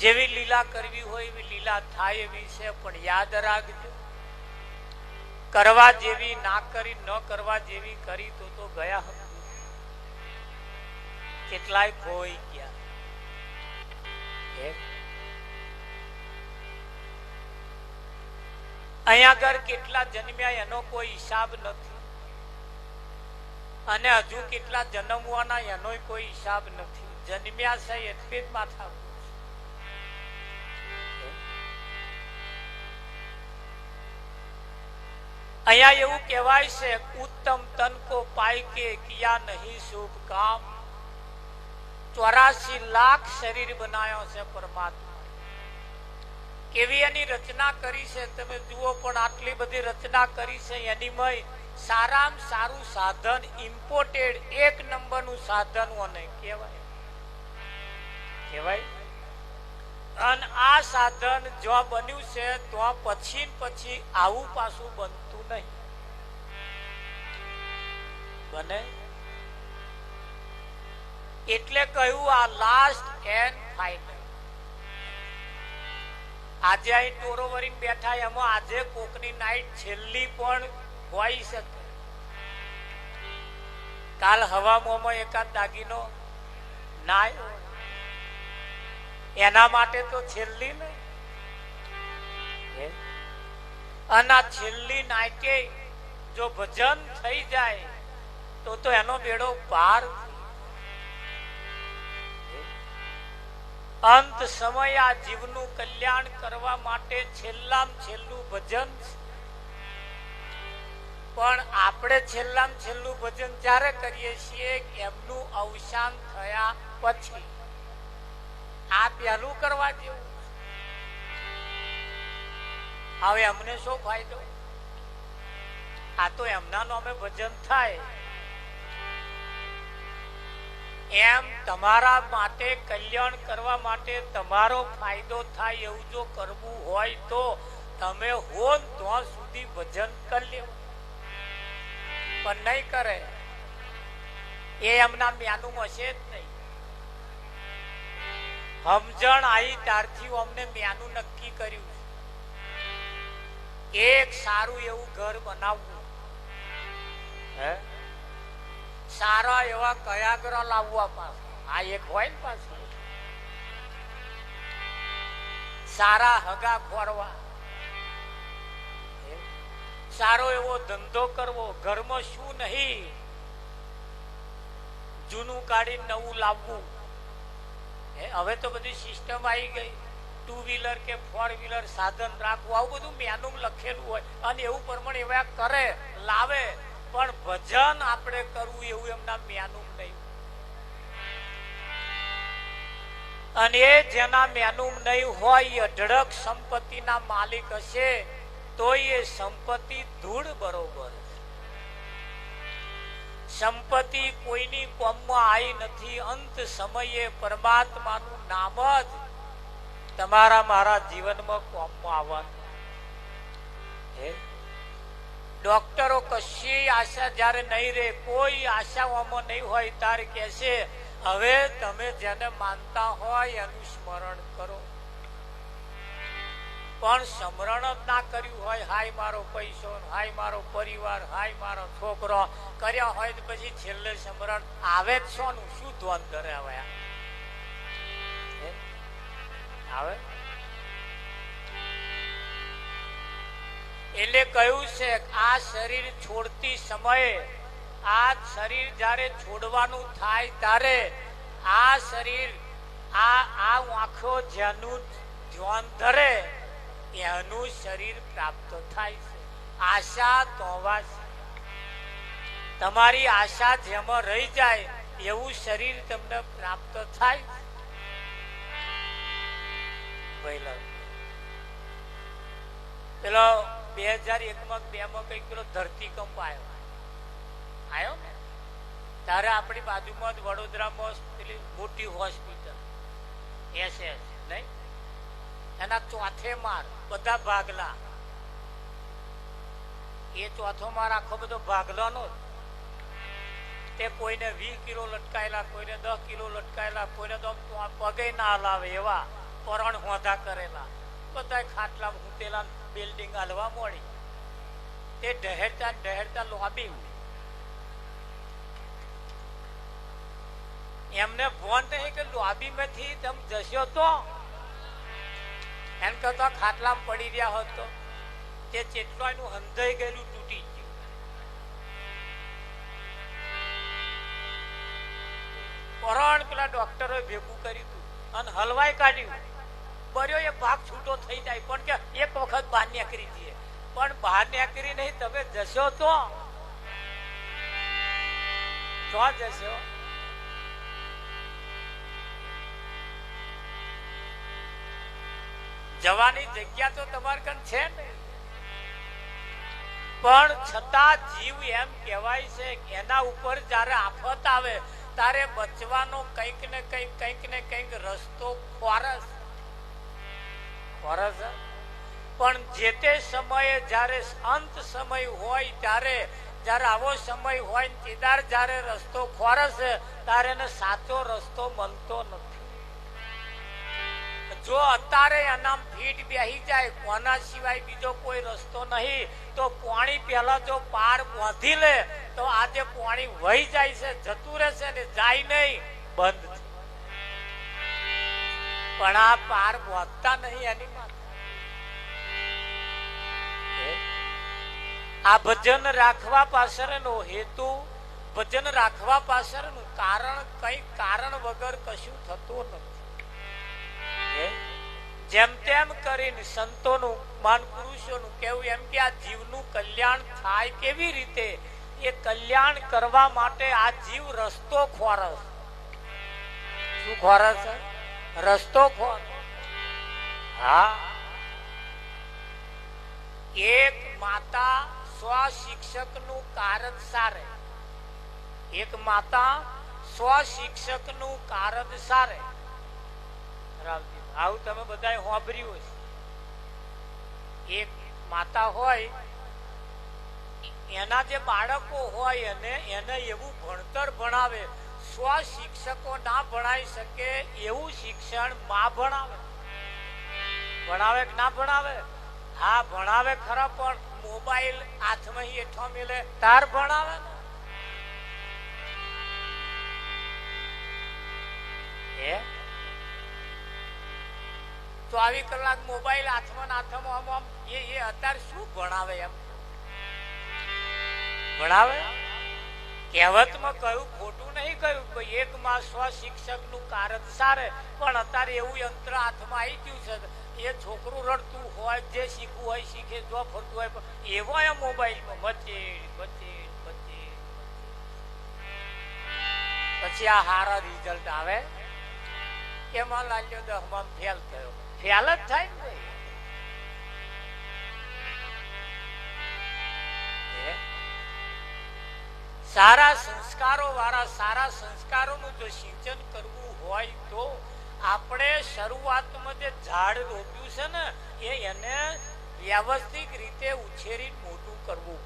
જેવી લીલા કરવી હોય એવી લીલા થાય એવી છે, પણ યાદ રાખજો. કરવા જેવી ના કરી, ન કરવા જેવી કરી તો તો ગયા કેટલાય ખોઈ અહીંયા આગળ કેટલા જન્મ્યા એનો કોઈ હિસાબ નથી. અને હજુ કેટલા જન્મવાના એનો કોઈ હિસાબ નથી. જન્મ્યા છે એટલે જ માથા અહીંયા એવું કહેવાય છે, ઉત્તમ તન કો પાય કે કિયા નહીં શુભ કામ. ચોરાશી લાખ શરીર બનાવ્યો છે પરમાત્મા. કેવી એની રચના કરી છે, તમે જુઓ પણ આટલી બધી રચના કરી છે એની મય સારામાં સારું સાધન ઇમ્પોર્ટેડ એક નંબરનું સાધન ઓને કહેવાય. કહેવાય? અને આ સાધન જો બન્યું છે, તો પછી ને પછી આવું પાછું બનતું નહીં. બને? એટલે કહ્યું આ લાસ્ટ એન્ડ ફાઈનલ આજે અહીં ટોરો વરીને બેઠા એમાં આજે કોકની નાઈટ છેલ્લી પણ હોઈ શકે કાલ હવામાં એકાદ દાગીનો ના એના માટે તો છેલ્લી ને અને છેલ્લી નાકે જો ભજન થઈ જાય, તો તો એનો બેડો પાર અંત સમય આ જીવનું કલ્યાણ કરવા માટે છેલ્લામ છેલ્લું ભજન પણ આપણે છેલ્લામ છેલ્લું ભજન ત્યારે કરીએ છીએ કે એમનું અવસાન થયા પછી, આ પહેલું કરવા જેવું હવે અમને શું ફાયદો? આ તો એમના નામે ભજન થાય. એમ તમારા માટે કલ્યાણ કરવા માટે તમારો ફાયદો થાય એવું જો કરવું હોય તો તમે હો ત્યાં સુધી ભજન કરી લેવું પણ નહીં કરે. એ એમના મ્યાનું હશે જ નહીં. સમજણ આવી ત્યારથી અમને મ્યાનું નક્કી કર્યું એક સારું એવું ઘર બનાવવું. હે? સારા એવા કયાગ્ર લાવવા પાસે. આ એક હોય ને પાછું. સારા હગા ખોરવા. સારો એવો ધંધો કરવો. ઘરમાં શું નહીં? જૂનું કાઢી નવું લાવવું. હવે તો બધી સિસ્ટમ આવી ગઈ. ટુ વ્હીલર કે ફોર વ્હીલર સાધન રાખવું, આવું બધું મેનું લખેલું હોય. અને એવું પ્રમાણે એવા કરે, લાવે. પણ ભજન આપણે કરવું એવું એમના મેનું નહીં. અને જેના મેનું નહીં હોય અઢળક અઢળક સંપત્તિના માલિક હશે, તો એ સંપત્તિ ધૂળ બરોબર સંપત્તિ કોઈની કોમમાં આવી નથી. અંત સમયે પરમાત્માનું નામ જ તમારા મારા જીવનમાં કોમમાં આવવાનું હે? ડોક્ટરો કશી આશા જ્યારે નહીં રહે કોઈ આશાઓમાં નહીં હોય ત્યારે કહેશે, હવે તમે જેને માનતા હોય એનું સ્મરણ કરો પણ સ્મરણ જ ના કર્યું હોય, હાય મારો પૈસો, હાય મારો પરિવાર, હાય મારો છોકરો કર્યા હોય તો પછી છેલ્લે સ્મરણ આવે જ શોનું શું ધ્વન કરે હવે આ? હે? આવે એટલે કહ્યું છે, આ શરીર છોડતી સમયે, આ શરીર જ્યારે છોડવાનું થાય ત્યારે આ શરીર, આ આ આંખો જેનું ધ્યાન ધરે, એનું શરીર પ્રાપ્ત થાય છે આશા તોવા તમારી આશા જેમાં રહી જાય, એવું શરીર તમને પ્રાપ્ત થાય. પહેલા. પેલો બે હજાર એકમાં બે માં કંઈક પેલો ધરતીકંપ આવ્યો આવ્યો ને? ત્યારે આપણી બાજુમાં જ વડોદરામાં પેલી મોટી હોસ્પિટલ. એસએસ, નહીં? એના ચોથે માર બધા ભાગલા. એ ચોથો માર આખો બધો ભાગલાનો. તે કોઈને વીસ કિલો લટકાયેલા, કોઈને દસ કિલો લટકાયેલા, કોઈને તો પગે ના લાવે એવા. પરણ હોધા કરેલા. બધા ખાટલા મૂતેલા બિલ્ડિંગ હાલવા મળી તે ડહેરતા ડહેરતા લોબી એમને ફોન નહીં કે લોબી માંથી તમે જશો તો? એમ કરતા ખાટલા પડી રહ્યા હોત તો. ચેટલો એનું હંધાઈ ગયેલું તૂટી ગયું. પરણ પેલા ડોક્ટરોએ ભેગું કર્યું હતું અને હલવાઈ કાઢ્યું. બર્યો એ ભાગ છૂટો થઈ જાય. પણ કે એક વખત બહાર નીકળી દઈએ પણ બહાર નીકળી નહીં, તમે જશો તો? જશો. જવાની જગ્યા તો તમારે કન છે ને. પણ છતાં જીવ એમ કહેવાય છે કે એના ઉપર જ્યારે આફત આવે તારે બચવાનો કંઈક ને કંઈક કંઈક ને કંઈક રસ્તો ખોરસ ખોરસ પણ જે તે સમયે જ્યારે અંત સમય હોય, ત્યારે જ્યારે આવો સમય હોય તેદાર જ્યારે રસ્તો ખોરશે ત્યારે એને સાચો રસ્તો મળતો નથી જો અત્યારે એના ફીટ બેહી જાય, કોના સિવાય બીજો કોઈ રસ્તો નહીં, તો પાણી પહેલા જો પાર બાંધી લે, તો આજે પાણી વહી જાય છે, જતું રહેશે ને જાય નહીં, બંધ. પણ આ પાર બાંધતા નહીં એની આ ભજન રાખવા પાછળનો હેતુ, ભજન રાખવા પાછળનું કારણ કઈ કારણ વગર કશું થતું નથી. જેમ તેમ કરીને સંતોનું માન પુરુષોનું કેવું એમ કે આ જીવનું કલ્યાણ થાય કેવી રીતે? એ કલ્યાણ કરવા માટે આ જીવ રસ્તો ખોરસ શું ખોરસ છે? રસ્તો ખોર હા. એક માતા સ્વ શિક્ષકનું કારણ સારે. એક માતા સ્વ શિક્ષકનું કારણ સારે. આવું તમે બધાએ હોંભર્યું હશે. એક માતા હોય, એના જે બાળકો હોય એને એને એવું ભણતર ભણાવે. સ્વ શિક્ષકો ના ભણાવી શકે એવું શિક્ષણમાં ભણાવે. ભણાવે કે ના ભણાવે? હા, ભણાવે ખરા, પણ મોબાઈલ હાથમાં એઠો મિલે, તાર ભણાવે હે? ચોવીસ કલાક મોબાઈલ હાથમાં હાથમાં આમ, એ એ, અત્યારે શું ભણાવે એમ? ભણાવે? કહેવતમાં કહ્યું, ખોટું નહીં કહ્યું કે એક માં સ્વ શિક્ષકનું કારજ સારે, પણ અત્યારે એવું યંત્ર હાથમાં આવી ગયું છે એ છોકરું રડતું હોય, જે શીખવું હોય શીખે, જો ફરતું હોય એવો એ મોબાઈલમાં બચેડ બચેડ બચે પછી આ હારા રિઝલ્ટ આવે. એમાં લાલ્યો દહમાં ફેલ થયો. ફેલ જ થાય ને ભાઈ. સારા સંસ્કારો વાળા સારા સંસ્કારોનું જો સિંચન કરવું હોય તો આપણે શરૂઆતમાં જે ઝાડ રોપ્યું છે ને, એ એને વ્યવસ્થિત રીતે ઉછેરી મોટું કરવું.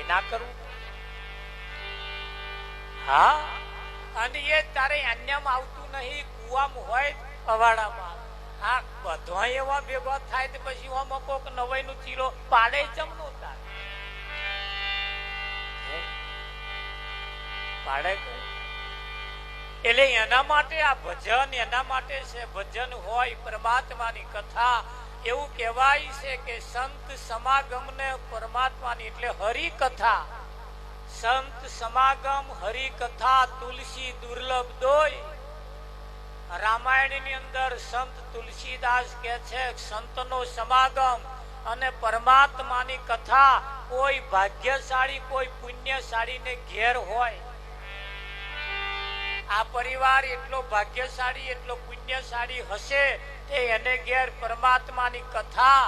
એ ના કરવું હા? અને એ તારે અન્યમાં આવતું નહીં, કુવામાં હોય, અવાડામાં. હા, બધા એવા ભેગા થાય તો પછી આમાં કોક નવાઈ નું ચીરો પાડે ચમનો તાર કોઈ? એટલે એના માટે આ ભજન એના માટે છે. ભજન હોય, પરમાત્માની કથા. એવું કહેવાય છે કે સંત સમાગમને પરમાત્માની એટલે હરિકથા. સંત સમાગમ, હરિકથા, તુલસી, દુર્લભ દોય. રામાયણની અંદર સંત તુલસીદાસ કે છે, સંતનો સમાગમ અને પરમાત્માની કથા કોઈ ભાગ્યશાળી, કોઈ પુણ્યશાળી ને ઘેર હોય. આ પરિવાર એટલો ભાગ્યશાળી, એટલો પુણ્યશાળી હશે તે એને ઘેર પરમાત્માની કથા,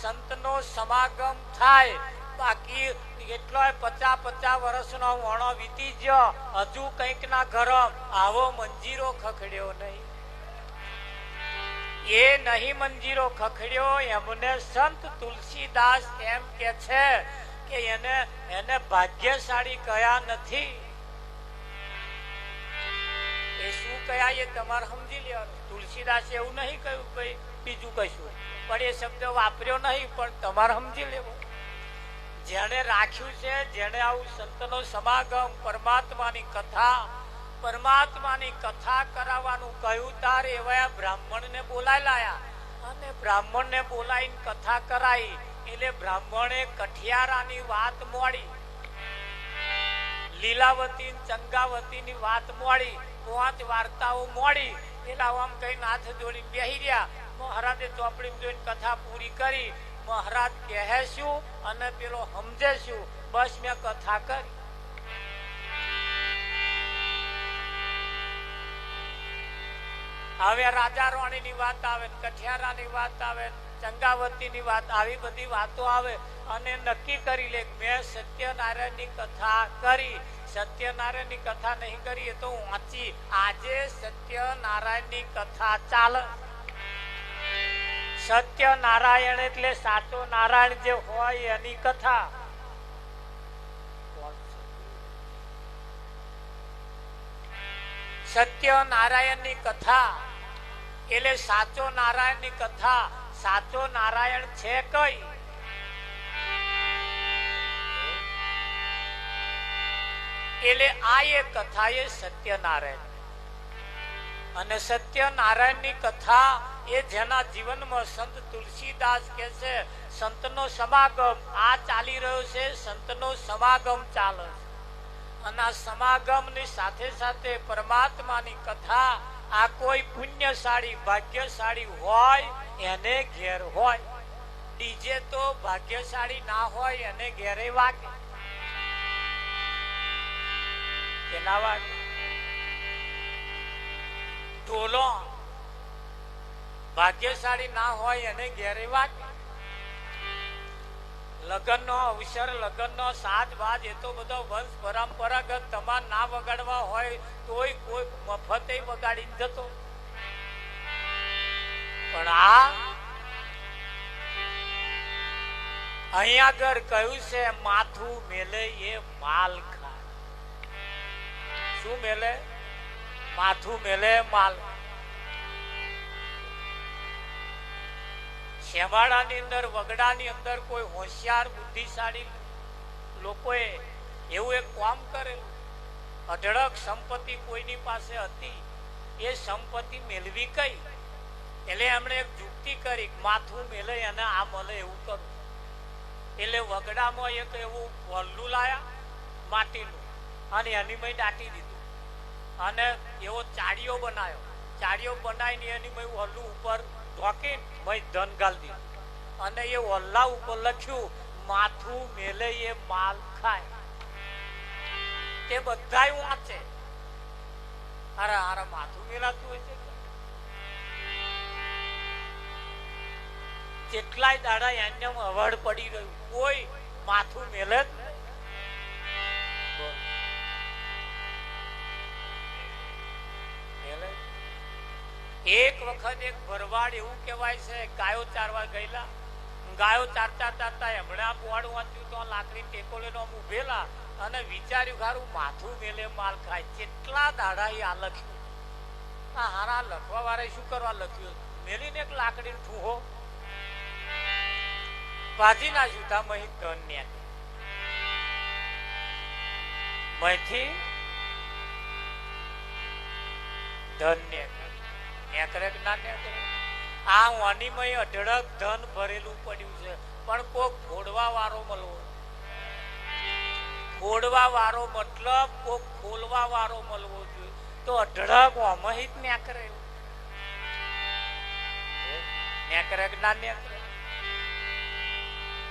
સંતનો સમાગમ થાય. બાકી એટલો પચાસ પચાસ વર્ષનો વણો વીતી ગયો. હજુ કંઈક ના ઘર આવો મંજીરો ખખડ્યો નહીં. એ નહીં મંજીરો ખખડ્યો, એમને સંત તુલસીદાસ એમ કે છે કે એને એને ભાગ્યશાળી કયા નથી. એ શું કયા એ તમારે સમજી લેવાનું. તુલસીદાસે એવું નહીં કહ્યું ભાઈ બીજું કશું. પણ એ શબ્દ વાપર્યો નહીં, પણ તમારે સમજી લેવો. જેણે રાખ્યું છે, જેણે આવું સંતનો સમાગમ, પરમાત્માની કથા પરમાત્માની કથા કરાવવાનું કહ્યું, તાર એવા બ્રાહ્મણને બોલાઈ લાયા. અને બ્રાહ્મણને બોલાવીને કથા કરાઈ, એટલે બ્રાહ્મણે કઠિયારાની વાત મોડી. લીલાવતી ચંગાવતીની વાત મોડી. પાંચ વાર્તાઓ મોડી એટલે આમ કઈ હાથ જોડીને બેહી રહ્યા. મહારાજે ચોપડી જોઈને કથા પૂરી કરી. મહારાજ કહે શું અને પેલો સમજે શું? બસ મેં કથા કરી. હવે રાજા રાણીની વાત આવે કઠિયારા કઠિયારાની વાત આવે ચંગાવતી ની વાત, આવી બધી વાતો આવે. અને નક્કી કરી લે મેં સત્યનારાયણની કથા કરી. સત્યનારાયણની કથા નહીં કરી એ તો વાંચી આજે સત્યનારાયણની કથા ચાલ. સત્યનારાયણ એટલે સાચો નારાયણ જે હોય એની કથા. સત્યનારાયણની કથા એટલે સાચો નારાયણની કથા. સાચો નારાયણ છે કઈ? એટલે આ એ કથા એ સત્યનારાયણ. અને સત્યનારાયણની કથા એ જેના જીવનમાં સંત તુલસીદાસ કે છે, સંતનો સમાગમ આ ચાલી રહ્યો છે, સંતનો સમાગમ ચાલે છે. અને આ સમાગમની સાથે સાથે પરમાત્માની કથા આ કોઈ પુણ્યશાળી, ભાગ્યશાળી હોય, એને ઘેર હોય. ડીજે તો ભાગ્યશાળી ના હોય, એને ઘેરે વાગે. ભાગ્યશાળી ના હોય એને ઘેરે વાગે. લગ્નનો અવસર, લગ્નનો સાત બાજ, એ તો બધો વંશ પરંપરાગત તમાર ના વગાડવા હોય તોય કોઈ મફતે વગાડી જતો. પણ આ અહીંયા આગળ કહ્યું છે, માથું મેલે એ માલ શું મેલે? માથું મેલે માલ. શેવાડાની અંદર, વગડાની અંદર કોઈ હોશિયાર, બુદ્ધિશાળી લોકોએ એવું એક કામ કરેલું. અઢળક સંપત્તિ કોઈની પાસે હતી, એ સંપત્તિ મેળવી કઈ? એટલે એમણે એક યુક્તિ કરી માથું મેલે અને આ મળે એવું કરું એટલે વગડામાં એક એવું વલ્લું લાયા માટીનું અને એની મેં દાટી દીધું. અને એવો ચાડીઓ બનાવ્યો ચાડીઓ બનાવીને એની મેં વલ્લું ઉપર ઢોકી મેં ધન ગાલ દીધું. અને એ વલ્લા ઉપર લખ્યું, માથું મેલે એ માલ ખાય. તે બધા વાંચે. અરે અરે, માથું મેલાતું હોય છે કેટલાય દાડા એને અવડ પડી રહ્યું. કોઈ માથું મેલે જ એક વખત એક ભરવાડ એવું કહેવાય છે, ગાયો ચારવા ગયેલા. ગાયો ચારતા ચારતા હમણાં પોવાડું વાંચ્યું તો લાકડી ટેકો લઈને આમ ઉભેલા અને વિચાર્યું ખારું માથું મેલે, માલ ખાય. કેટલા દાડા એ આ લખ્યું. આ હારા લખવા વાળા શું કરવા લખ્યું? મેલીને એક લાકડી ઠૂહો. ભાજી ના જુદા મહી ધન ને મહીથી ધન નેકરે કે ના આ વાણીમાં અઢળક ધન ભરેલું પડ્યું છે. પણ કોક ફોડવા વાળો મળવો. ફોડવા વાળો મતલબ કોક ખોલવા વાળો મળવો જોઈએ. તો અઢળક અમહિત કે ના નેકરે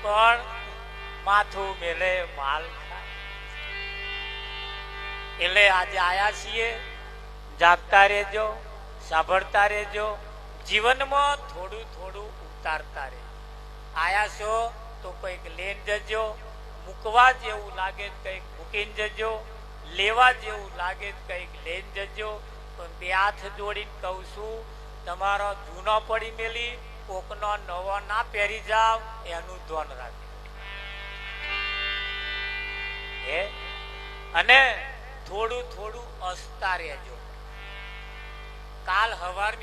પણ માથું મેલે માલ એટલે આજે આયા છીએ. જાગતા રહેજો. સાંભળતા રહેજો. જીવનમાં થોડું થોડું ઉતારતા રહેજો. આયા છો તો કંઈક લેન જજો. મૂકવા જેવું લાગે કંઈક મૂકીને જજો. લેવા જેવું લાગે કંઈક લઈને જજો. પણ બે હાથ જોડીને કહું છું, તમારો જૂનો પડી મેલી, કોકનો નવો ના પહેરી જાવ, એનું ધ્યાન રાખજો. અને થોડું થોડું હસતા રહેજો. કાલ હવારની